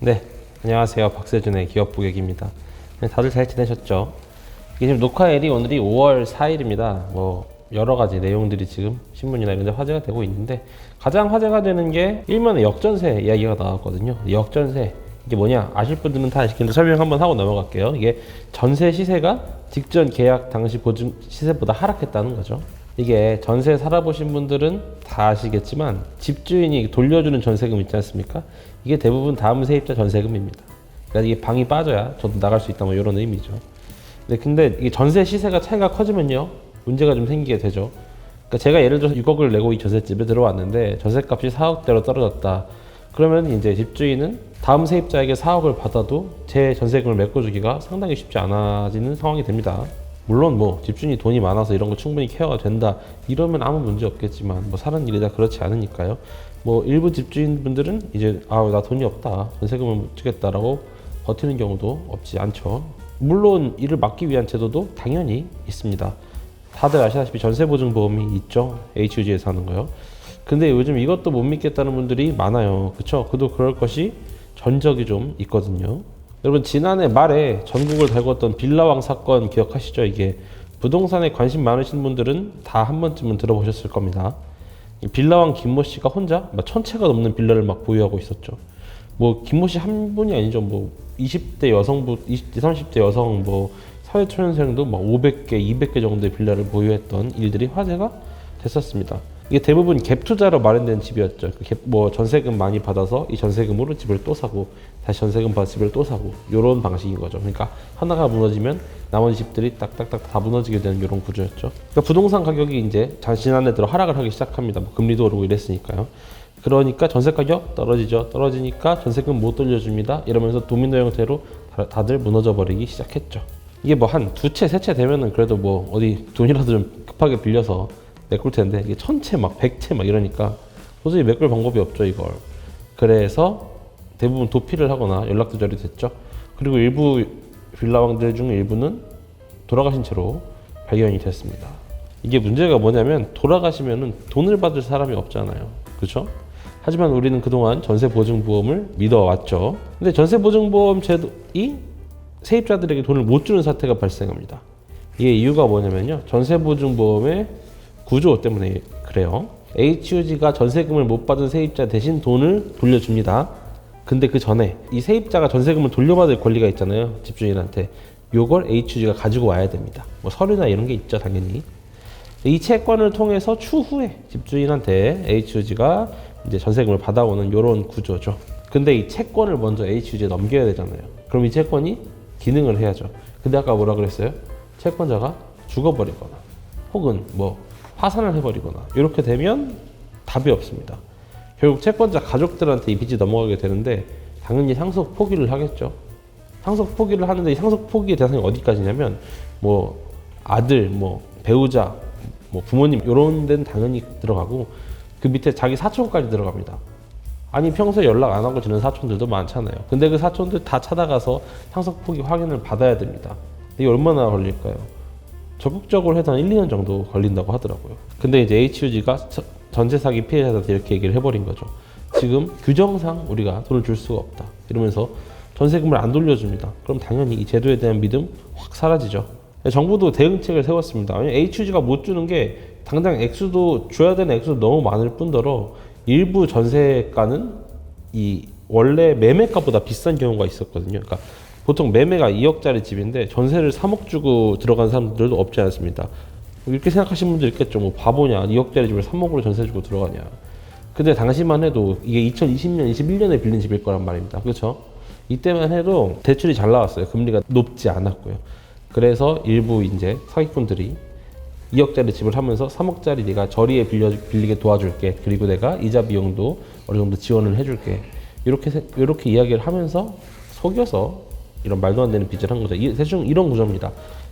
네, 안녕하세요. 박세준의 기업 부객입니다. 네, 다들 잘 지내셨죠? 이게 지금 녹화일이 오늘이 5월 4일입니다. 뭐 여러 가지 내용들이 지금 신문이나 이런 데 화제가 되고 있는데 가장 화제가 되는 게 일면에 역전세 이야기가 나왔거든요. 역전세 이게 뭐냐 아실 분들은 다 아시겠는데 설명 한번 하고 넘어갈게요. 이게 전세 시세가 직전 계약 당시 보증 시세보다 하락했다는 거죠. 이게 전세 살아보신 분들은 다 아시겠지만 집주인이 돌려주는 전세금 있지 않습니까? 이게 대부분 다음 세입자 전세금입니다. 그러니까 이게 방이 빠져야 저도 나갈 수 있다 뭐 이런 의미죠. 네, 근데 이게 전세 시세가 차이가 커지면요 문제가 좀 생기게 되죠. 그러니까 제가 예를 들어서 6억을 내고 이 전셋집에 들어왔는데 전셋값이 4억대로 떨어졌다. 그러면 이제 집주인은 다음 세입자에게 4억을 받아도 제 전세금을 메꿔주기가 상당히 쉽지 않아지는 상황이 됩니다. 물론 뭐 집주인이 돈이 많아서 이런 거 충분히 케어가 된다 이러면 아무 문제 없겠지만 뭐 사는 일이 다 그렇지 않으니까요. 뭐 일부 집주인분들은 이제 아 나 돈이 없다 전세금을 못 주겠다라고 버티는 경우도 없지 않죠. 물론 이를 막기 위한 제도도 당연히 있습니다. 다들 아시다시피 전세보증보험이 있죠. HUG에서 하는 거요. 근데 요즘 이것도 못 믿겠다는 분들이 많아요. 그쵸? 그도 그럴 것이 전적이 좀 있거든요. 여러분 지난해 말에 전국을 달궜던 빌라왕 사건 기억하시죠? 이게 부동산에 관심 많으신 분들은 다 한 번쯤은 들어보셨을 겁니다. 이 빌라왕 김모 씨가 혼자 막 천채가 넘는 빌라를 막 보유하고 있었죠. 뭐 김모 씨 한 분이 아니죠. 뭐 20대 여성부, 20대 30대 여성 뭐 사회초년생도 막 500개, 200개 정도의 빌라를 보유했던 일들이 화제가 됐었습니다. 이게 대부분 갭 투자로 마련된 집이었죠. 그 갭, 뭐 전세금 많이 받아서 이 전세금으로 집을 또 사고 다시 전세금 받아 집을 또 사고 이런 방식인 거죠. 그러니까 하나가 무너지면 나머지 집들이 딱딱딱 다 무너지게 되는 이런 구조였죠. 그러니까 부동산 가격이 이제 자- 지난해 들어 하락을 하기 시작합니다. 뭐 금리도 오르고 이랬으니까요. 그러니까 전세 가격 떨어지죠. 떨어지니까 전세금 못 돌려줍니다. 이러면서 도미노 형태로 다- 다들 무너져 버리기 시작했죠. 이게 뭐 한 두 채, 세 채 되면은 그래도 뭐 어디 돈이라도 좀 급하게 빌려서 메꿀 텐데 이게 천채 막 백채 막 이러니까 도저히 메꿀 방법이 없죠 이걸. 그래서 대부분 도피를 하거나 연락 두절이 됐죠. 그리고 일부 빌라왕들 중 일부는 돌아가신 채로 발견이 됐습니다. 이게 문제가 뭐냐면 돌아가시면은 돈을 받을 사람이 없잖아요. 그렇죠? 하지만 우리는 그동안 전세보증보험을 믿어왔죠. 근데 전세보증보험 제도이 세입자들에게 돈을 못 주는 사태가 발생합니다. 이게 이유가 뭐냐면요. 전세보증보험의 구조 때문에 그래요. HUG가 전세금을 못 받은 세입자 대신 돈을 돌려줍니다. 근데 그 전에 이 세입자가 전세금을 돌려받을 권리가 있잖아요. 집주인한테. 요걸 HUG가 가지고 와야 됩니다. 뭐 서류나 이런 게 있죠, 당연히. 이 채권을 통해서 추후에 집주인한테 HUG가 이제 전세금을 받아오는 이런 구조죠. 근데 이 채권을 먼저 HUG에 넘겨야 되잖아요. 그럼 이 채권이 기능을 해야죠. 근데 아까 뭐라 그랬어요? 채권자가 죽어버리거나 혹은 뭐 파산을 해버리거나 이렇게 되면 답이 없습니다. 결국 채권자 가족들한테 이 빚이 넘어가게 되는데 당연히 상속 포기를 하겠죠. 상속 포기를 하는데 이 상속 포기의 대상이 어디까지냐면 뭐 아들, 뭐 배우자, 뭐 부모님 이런 데는 당연히 들어가고 그 밑에 자기 사촌까지 들어갑니다. 아니 평소에 연락 안 하고 지는 사촌들도 많잖아요. 근데 그 사촌들 다 찾아가서 상속 포기 확인을 받아야 됩니다. 이게 얼마나 걸릴까요? 적극적으로 해서 한 1, 2년 정도 걸린다고 하더라고요. 근데 이제 HUG가 전세 사기 피해자한테 이렇게 얘기를 해버린 거죠. 지금 규정상 우리가 돈을 줄 수가 없다. 이러면서 전세금을 안 돌려줍니다. 그럼 당연히 이 제도에 대한 믿음 확 사라지죠. 정부도 대응책을 세웠습니다. 왜냐면 HUG가 못 주는 게 당장 액수도 줘야 되는 액수도 너무 많을 뿐더러 일부 전세가는 이 원래 매매가보다 비싼 경우가 있었거든요. 그러니까 보통 매매가 2억짜리 집인데 전세를 3억 주고 들어간 사람들도 없지 않습니다. 이렇게 생각하시는 분들 있겠죠. 뭐 바보냐. 2억짜리 집을 3억으로 전세 주고 들어가냐. 근데 당시만 해도 이게 2020년, 21년에 빌린 집일 거란 말입니다. 그렇죠? 이때만 해도 대출이 잘 나왔어요. 금리가 높지 않았고요. 그래서 일부 이제 사기꾼들이 2억짜리 집을 하면서 3억짜리 네가 저리에 빌려 빌리게 도와줄게. 그리고 내가 이자 비용도 어느 정도 지원을 해줄게. 이렇게 세- 이렇게 이야기를 하면서 속여서 이런 말도 안 되는 빚을 한 거죠. 이- 대충 이런 구조입니다.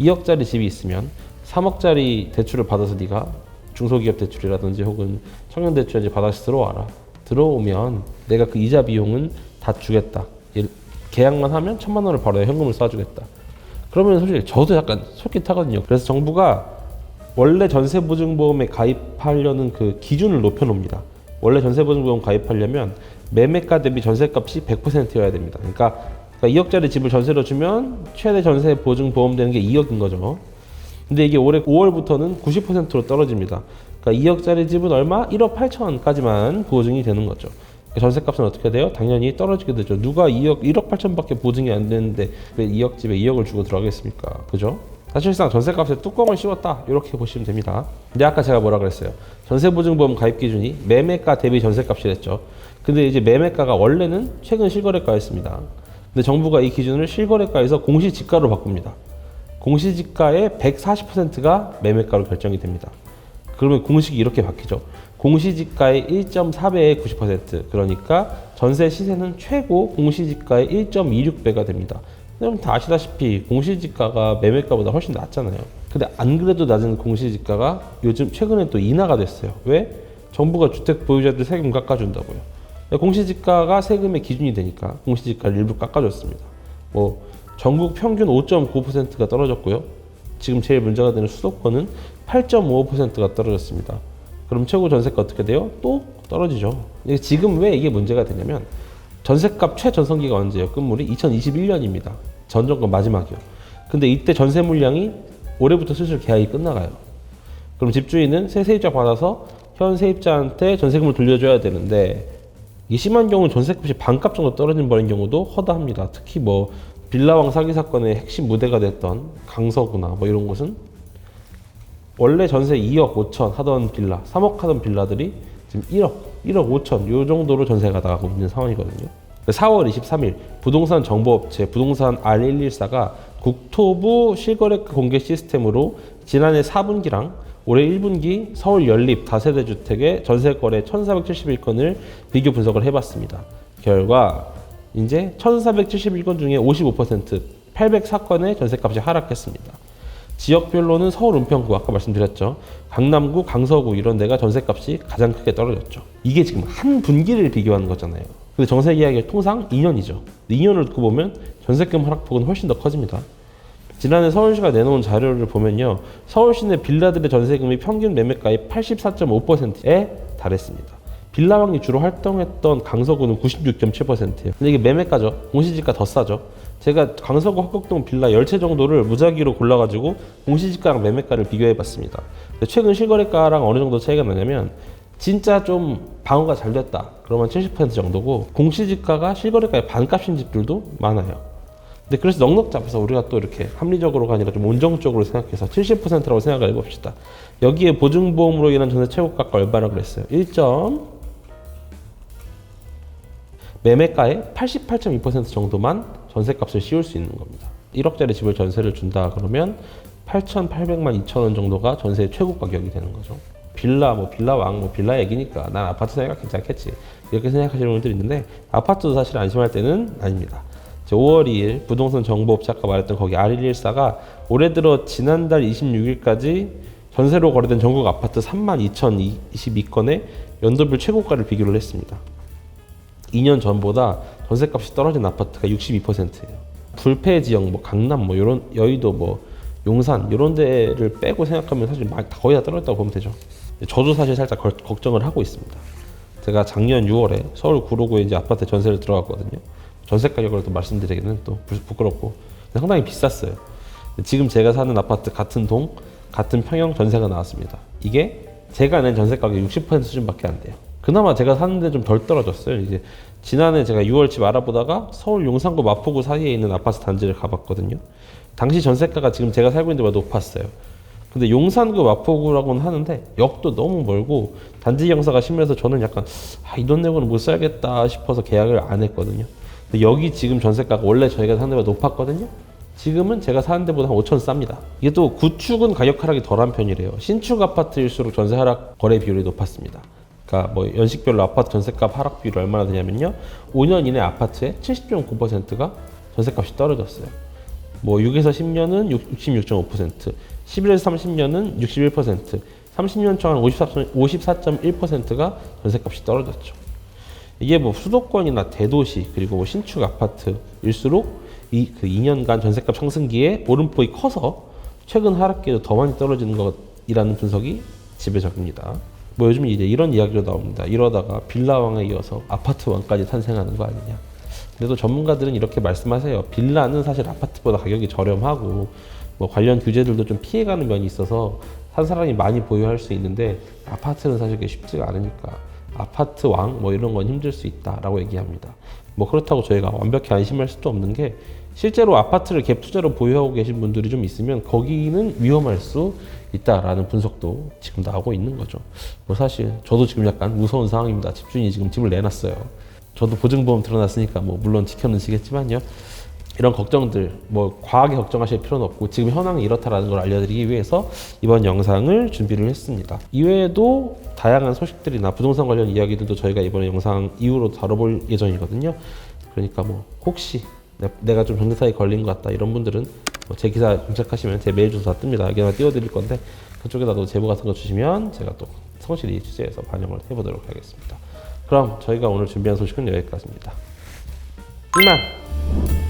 2억짜리 집이 있으면 3억짜리 대출을 받아서 네가 중소기업 대출이라든지 혹은 청년 대출이라든지 받아서 들어와라. 들어오면 내가 그 이자 비용은 다 주겠다. 일- 계약만 하면 천만 원을 바로 현금을 쏴주겠다. 그러면 솔직히 저도 약간 솔깃하거든요. 그래서 정부가 원래 전세보증보험에 가입하려는 그 기준을 높여놓습니다. 원래 전세보증보험 가입하려면 매매가 대비 전세값이 100%여야 됩니다. 그러니까, 그러니까 2억짜리 집을 전세로 주면 최대 전세 보증 보험 되는 게 2억인 거죠. 근데 이게 올해 5월부터는 90%로 떨어집니다. 그러니까 2억짜리 집은 얼마? 1억 8천까지만 보증이 되는 거죠. 그러니까 전세값은 어떻게 돼요? 당연히 떨어지게 되죠. 누가 2억, 1억 8천밖에 보증이 안 되는데 왜 2억 집에 2억을 주고 들어가겠습니까? 그죠? 사실상 전세값에 뚜껑을 씌웠다 이렇게 보시면 됩니다. 근데 아까 제가 뭐라 그랬어요? 전세보증보험 가입 기준이 매매가 대비 전세값이랬죠. 근데 이제 매매가가 원래는 최근 실거래가였습니다. 근데 정부가 이 기준을 실거래가에서 공시지가로 바꿉니다. 공시지가의 140%가 매매가로 결정이 됩니다. 그러면 공식이 이렇게 바뀌죠. 공시지가의 1.4배의 90% 그러니까 전세 시세는 최고 공시지가의 1.26배가 됩니다. 여러분 다 아시다시피 공시지가가 매매가보다 훨씬 낮잖아요. 근데 안 그래도 낮은 공시지가가 요즘 최근에 또 인하가 됐어요. 왜? 정부가 주택 보유자들 세금 깎아준다고요. 공시지가가 세금의 기준이 되니까 공시지가를 일부 깎아줬습니다. 뭐 전국 평균 5.9%가 떨어졌고요. 지금 제일 문제가 되는 수도권은 8.55%가 떨어졌습니다. 그럼 최고 전세가 어떻게 돼요? 또 떨어지죠. 지금 왜 이게 문제가 되냐면 전세값 최전성기가 언제예요? 끝물이 2021년입니다. 전 정권 마지막이요. 근데 이때 전세 물량이 올해부터 슬슬 계약이 끝나가요. 그럼 집주인은 새 세입자 받아서 현 세입자한테 전세금을 돌려줘야 되는데 이게 심한 경우는 전세값이 반값 정도 떨어져 버린 경우도 허다합니다. 특히 뭐 빌라왕 사기 사건의 핵심 무대가 됐던 강서구나 뭐 이런 곳은 원래 전세 2억 5천 하던 빌라, 3억 하던 빌라들이 지금 1억, 1억 5천 요 정도로 전세가 나가고 있는 상황이거든요. 4월 23일 부동산 정보업체 부동산 R114가 국토부 실거래 공개 시스템으로 지난해 4분기랑 올해 1분기 서울 연립 다세대 주택의 전세 거래 1,471건을 비교 분석을 해봤습니다. 결과 이제 1,471건 중에 55% 804건의 전세값이 하락했습니다. 지역별로는 서울 은평구 아까 말씀드렸죠. 강남구, 강서구 이런 데가 전세값이 가장 크게 떨어졌죠. 이게 지금 한 분기를 비교하는 거잖아요. 근데 정세 계약이 통상 2년이죠. 2년을 두고 보면 전세금 하락폭은 훨씬 더 커집니다. 지난해 서울시가 내놓은 자료를 보면요. 서울시 내 빌라들의 전세금이 평균 매매가의 84.5%에 달했습니다. 빌라왕이 주로 활동했던 강서구는 96.7%예요. 근데 이게 매매가죠. 공시지가 더 싸죠. 제가 강서구 합곡동 빌라 10채 정도를 무작위로 골라가지고 공시지가랑 매매가를 비교해봤습니다. 최근 실거래가랑 어느 정도 차이가 나냐면 진짜 좀 방어가 잘 됐다. 그러면 70% 정도고 공시지가가 실거래가의 반값인 집들도 많아요. 근데 그래서 넉넉 잡아서 우리가 또 이렇게 합리적으로가 아니라 좀 온정적으로 생각해서 70%라고 생각을 해봅시다. 여기에 보증보험으로 인한 전세 최고가가 얼마나 그랬어요? 1점 매매가의 88.2% 정도만 전세값을 씌울 수 있는 겁니다. 1억짜리 집을 전세를 준다 그러면 8,800만 2천 원 정도가 전세의 최고 가격이 되는 거죠. 빌라 뭐 빌라 왕 뭐 빌라 얘기니까 난 아파트 생각 괜찮겠지 이렇게 생각하시는 분들이 있는데 아파트도 사실 안심할 때는 아닙니다. 5월 2일 부동산 정보업체 아까 말했던 거기 R114가 올해 들어 지난달 26일까지 전세로 거래된 전국 아파트 32,022건의 연도별 최고가를 비교를 했습니다. 2년 전보다 전세값이 떨어진 아파트가 62%예요. 불패 지역 뭐 강남 뭐 이런 여의도 뭐 용산 이런 데를 빼고 생각하면 사실 거의 다 떨어졌다고 보면 되죠. 저도 사실 살짝 걸, 걱정을 하고 있습니다. 제가 작년 6월에 서울 구로구에 이제 아파트 전세를 들어갔거든요. 전세 가격을 또 말씀드리기는 또 부끄럽고 상당히 비쌌어요. 지금 제가 사는 아파트 같은 동 같은 평형 전세가 나왔습니다. 이게 제가 낸 전세 가격 60% 수준밖에 안 돼요. 그나마 제가 사는데 좀 덜 떨어졌어요. 이제 지난해 제가 6월 집 알아보다가 서울 용산구 마포구 사이에 있는 아파트 단지를 가봤거든요. 당시 전세가가 지금 제가 살고 있는 데보다 높았어요. 근데 용산구 마포구라고는 하는데 역도 너무 멀고 단지 경사가 심해서 저는 약간 아, 이 돈 내고는 못 살겠다 싶어서 계약을 안 했거든요. 여기 지금 전세가가 원래 저희가 사는 데보다 높았거든요. 지금은 제가 사는 데보다 한 5천 쌉니다. 이게 또 구축은 가격 하락이 덜한 편이래요. 신축 아파트일수록 전세 하락 거래 비율이 높았습니다. 그러니까 뭐 연식별로 아파트 전세값 하락 비율이 얼마나 되냐면요. 5년 이내 아파트의 70.9%가 전세값이 떨어졌어요. 뭐 6에서 10년은 66.5%, 11에서 30년은 61%, 30년 동안 54.1%가 전세값이 떨어졌죠. 이게 뭐 수도권이나 대도시 그리고 뭐 신축 아파트일수록 이 그 2년간 전세값 상승기에 오름폭이 커서 최근 하락기에도 더 많이 떨어지는 것이라는 분석이 지배적입니다. 뭐 요즘 이제 이런 이야기로 나옵니다. 이러다가 빌라왕에 이어서 아파트왕까지 탄생하는 거 아니냐. 또 전문가들은 이렇게 말씀하세요. 빌라는 사실 아파트보다 가격이 저렴하고 뭐 관련 규제들도 좀 피해가는 면이 있어서 한 사람이 많이 보유할 수 있는데 아파트는 사실 그게 쉽지가 않으니까 아파트 왕 뭐 이런 건 힘들 수 있다라고 얘기합니다. 뭐 그렇다고 저희가 완벽히 안심할 수도 없는 게 실제로 아파트를 갭 투자로 보유하고 계신 분들이 좀 있으면 거기는 위험할 수 있다라는 분석도 지금 나오고 있는 거죠. 뭐 사실 저도 지금 약간 무서운 상황입니다. 집주인이 지금 집을 내놨어요. 저도 보증보험 들어놨으니까 뭐 물론 지켜는 지겠지만요. 이런 걱정들 뭐 과하게 걱정하실 필요는 없고 지금 현황이 이렇다라는 걸 알려드리기 위해서 이번 영상을 준비를 했습니다. 이외에도 다양한 소식들이나 부동산 관련 이야기들도 저희가 이번 영상 이후로 다뤄볼 예정이거든요. 그러니까 뭐 혹시 내- 내가 좀 전세사에 걸린 것 같다 이런 분들은 뭐제 기사 검색하시면 제 메일 주소 다 뜹니다. 여기다 띄워드릴 건데 그쪽에다도 제보 같은 거 주시면 제가 또 성실히 취재해서 반영을 해보도록 하겠습니다. 그럼 저희가 오늘 준비한 소식은 여기까지입니다. 이만